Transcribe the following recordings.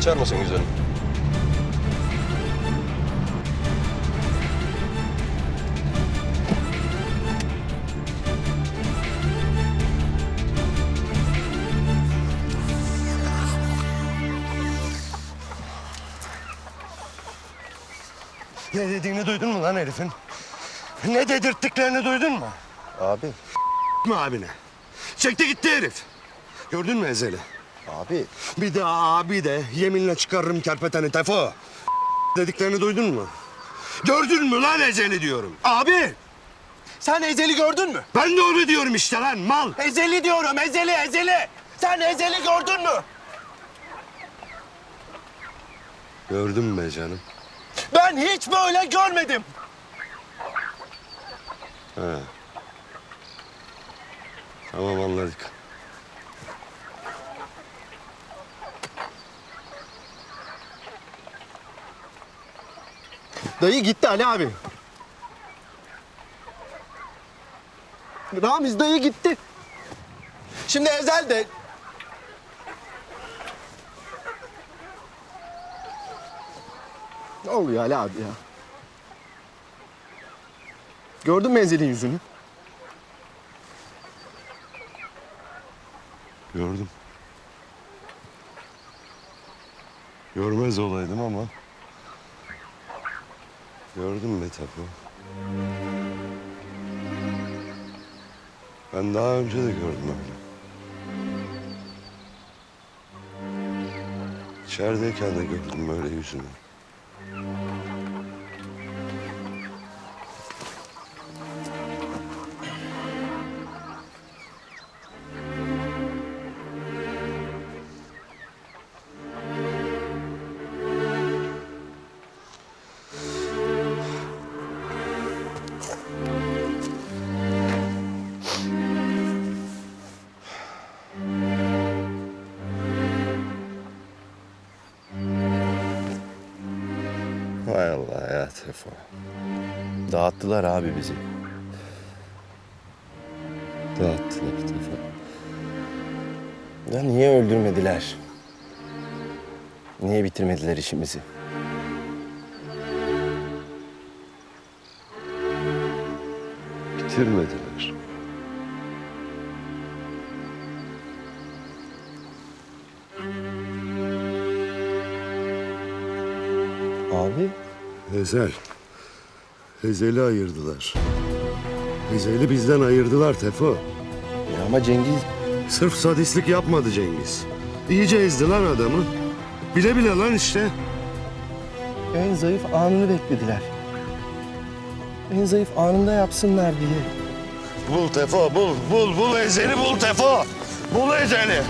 açar mısın güzelim? Ne dediğini duydun mu lan herifin? Ne dedirttiklerini duydun mu? Abi. Mi abine? Çekti gitti herif. Gördün mü Ezel'i? Abi. Bir de abi de yeminle çıkarırım kerpeteni tefo. Dediklerini duydun mu? Gördün mü lan Ezel'i diyorum. Abi! Sen Ezel'i gördün mü? Ben de onu diyorum işte lan mal. Ezel'i diyorum, Ezel'i, Ezel'i. Sen Ezel'i gördün mü? Gördüm be canım. Ben hiç böyle görmedim. He. Tamam anladık. Dayı gitti Ali abi. Ramiz dayı gitti. Şimdi Ezel de... Ne oluyor Ali abi ya? Gördün mü Ezel'in yüzünü? Gördüm. Görmez olaydım ama... Gördüm be tapu. Ben daha önce de gördüm öyle. İçerideyken de gördüm böyle yüzünü. Hay Allah ya Tefo. Dağıttılar abi bizi. Dağıttılar Tefo. Ya niye öldürmediler? Niye bitirmediler işimizi? Bitirmediler. Abi. Ezel. Ezel'i ayırdılar. Ezel'i bizden ayırdılar Tefo. Ya ama Cengiz... Sırf sadistlik yapmadı Cengiz. İyice ezdi lan adamı. Bile bile lan işte. En zayıf anını beklediler. En zayıf anında yapsınlar diye. Bul Tefo, bul, bul, bul Ezel'i bul Tefo. Bul Ezel'i.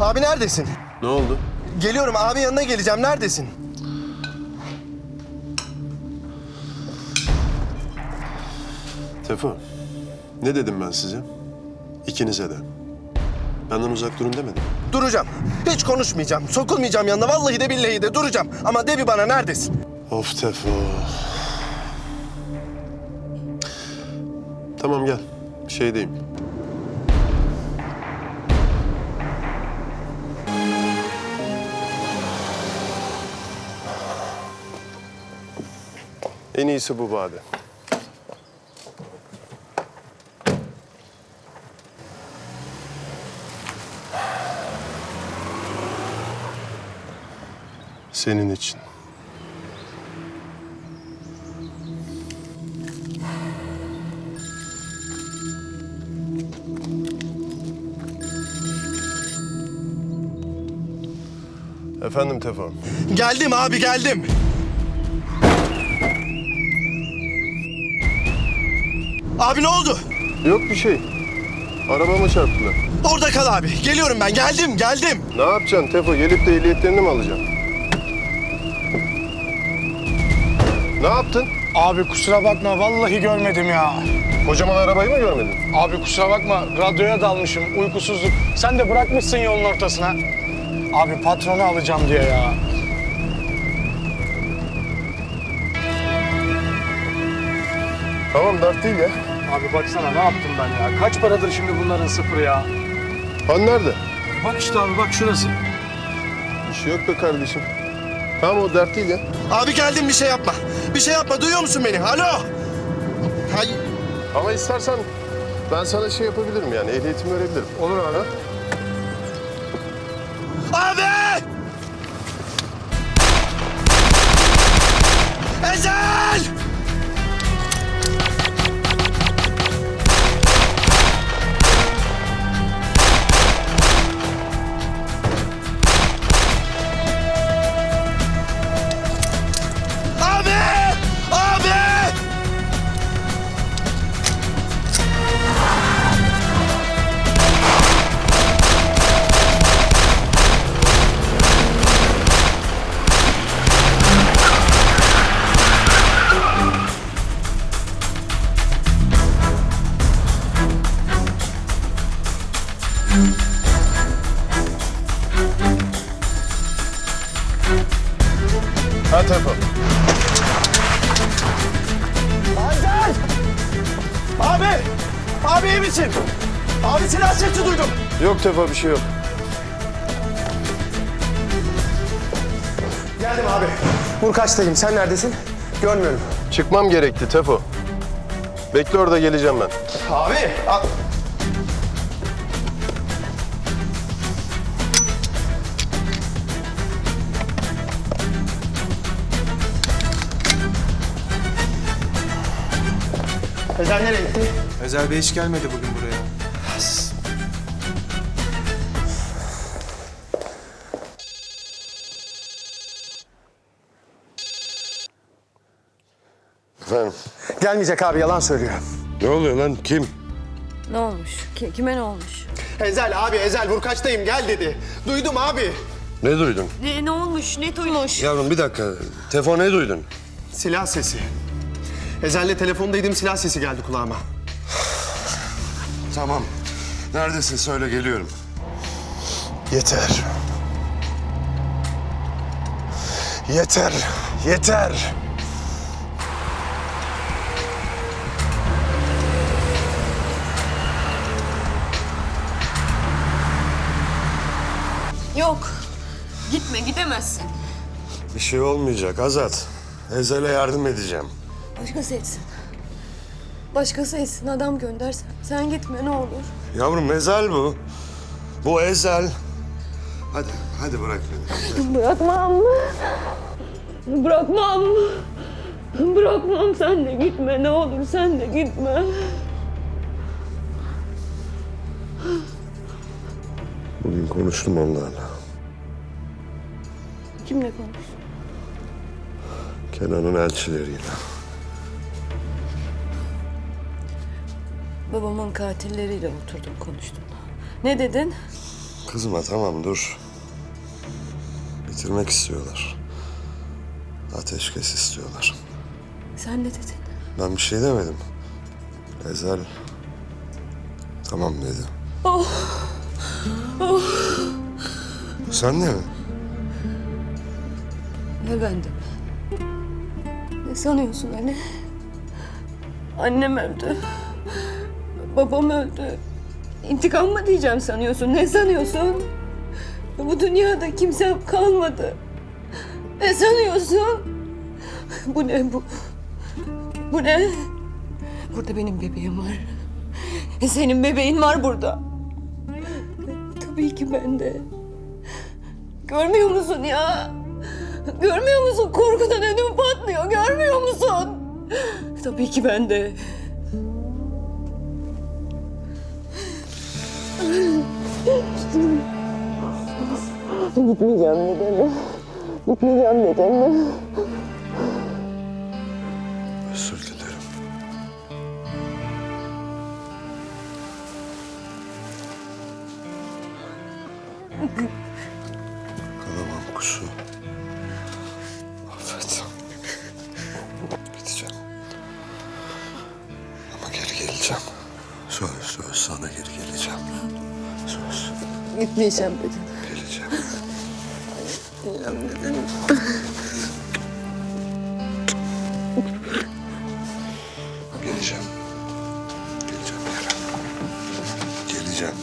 Abi neredesin? Ne oldu? Geliyorum abi yanına geleceğim. Neredesin? Tefo, ne dedim ben size? İkinize de. Benden uzak durun demedim. Duracağım. Hiç konuşmayacağım. Sokulmayacağım yanına. Vallahi de billahi de duracağım. Ama de bir bana neredesin? Of Tefo. Tamam gel. Şeydeyim. En iyisi bu Bade. Senin için. Efendim Tefo. Geldim abi geldim. Abi ne oldu? Yok bir şey. Arabama çarptılar. Orada kal abi. Geliyorum ben. Geldim geldim. Ne yapacaksın Tefo? Gelip de ehliyetlerini mi alacaksın? Ne yaptın? Abi kusura bakma vallahi görmedim ya. Kocaman arabayı mı görmedin? Abi kusura bakma radyoya dalmışım uykusuzluk. Sen de bırakmışsın yolun ortasına. Abi patronu alacağım diye ya. Tamam dert değil ya. Abi baksana ne yaptım ben ya. Kaç paradır şimdi bunların sıfırı ya. Han nerede? Bak işte abi bak şurası. Bir şey yok be kardeşim. Tamam o dert değil ya. Abi geldim bir şey yapma. Bir şey yapma duyuyor musun beni? Alo. Hay Ama istersen ben sana şey yapabilirim yani ehliyetimi verebilirim. Olur abi. Abi! Yok Tefo bir şey yok. Geldim abi. Burkaç'tayım. Sen neredesin? Görmüyorum. Çıkmam gerekti Tefo. Bekle orada geleceğim ben. Abi! a- Ezel nereye gitti? Özel Bey hiç gelmedi bugün Efendim? Gelmeyecek abi yalan söylüyor. Ne oluyor lan? Kim? Ne olmuş? Ki- kime ne olmuş? Ezel abi Ezel Burkaç'tayım gel dedi. Duydum abi. Ne duydun? Ne, ne olmuş? Ne duymuş? Yavrum bir dakika. Tefo ne duydun? Silah sesi. Ezel'le telefondaydım silah sesi geldi kulağıma. Tamam. Neredesin? Söyle geliyorum. Yeter. Yeter. Yeter. Yok. Gitme, gidemezsin. Bir şey olmayacak Azat. Ezel'e yardım edeceğim. Başkası etsin. Başkası etsin, adam göndersen. Sen gitme ne olur. Yavrum Ezel bu. Bu Ezel. Hadi, hadi bırak beni. Bırakmam. Bırakmam. Bırakmam sen de gitme ne olur sen de gitme. Bugün konuştum onlarla. Kimle konuş? Kenan'ın elçileriyle. Babamın katilleriyle oturdum konuştum. Ne dedin? Kızma tamam dur. Bitirmek istiyorlar. Ateşkes istiyorlar. Sen ne dedin? Ben bir şey demedim. Ezel tamam dedi. Sen de mi? Ne ben de mi? Ne sanıyorsun anne? Annem öldü. Babam öldü. İntikam mı diyeceğim sanıyorsun? Ne sanıyorsun? Bu dünyada kimsem kalmadı. Ne sanıyorsun? Bu ne bu? Bu ne? Burada benim bebeğim var. Senin bebeğin var burada. Tabii ki ben de. Görmüyor musun ya? Görmüyor musun? Korkudan ödüm patlıyor. Görmüyor musun? Tabii ki ben de. Gitmeyeceğim neden? Gitmeyeceğim neden? Özür dilerim. Kalamam kuşu. Gitmeyeceğim dedin. Geleceğim. Gitmeyeceğim dedin. Geleceğim. Geleceğim Yara. Geleceğim.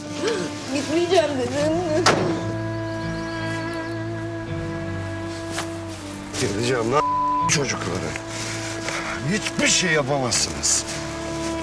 Gitmeyeceğim dedin. Geleceğim lan çocukları. Hiçbir şey yapamazsınız.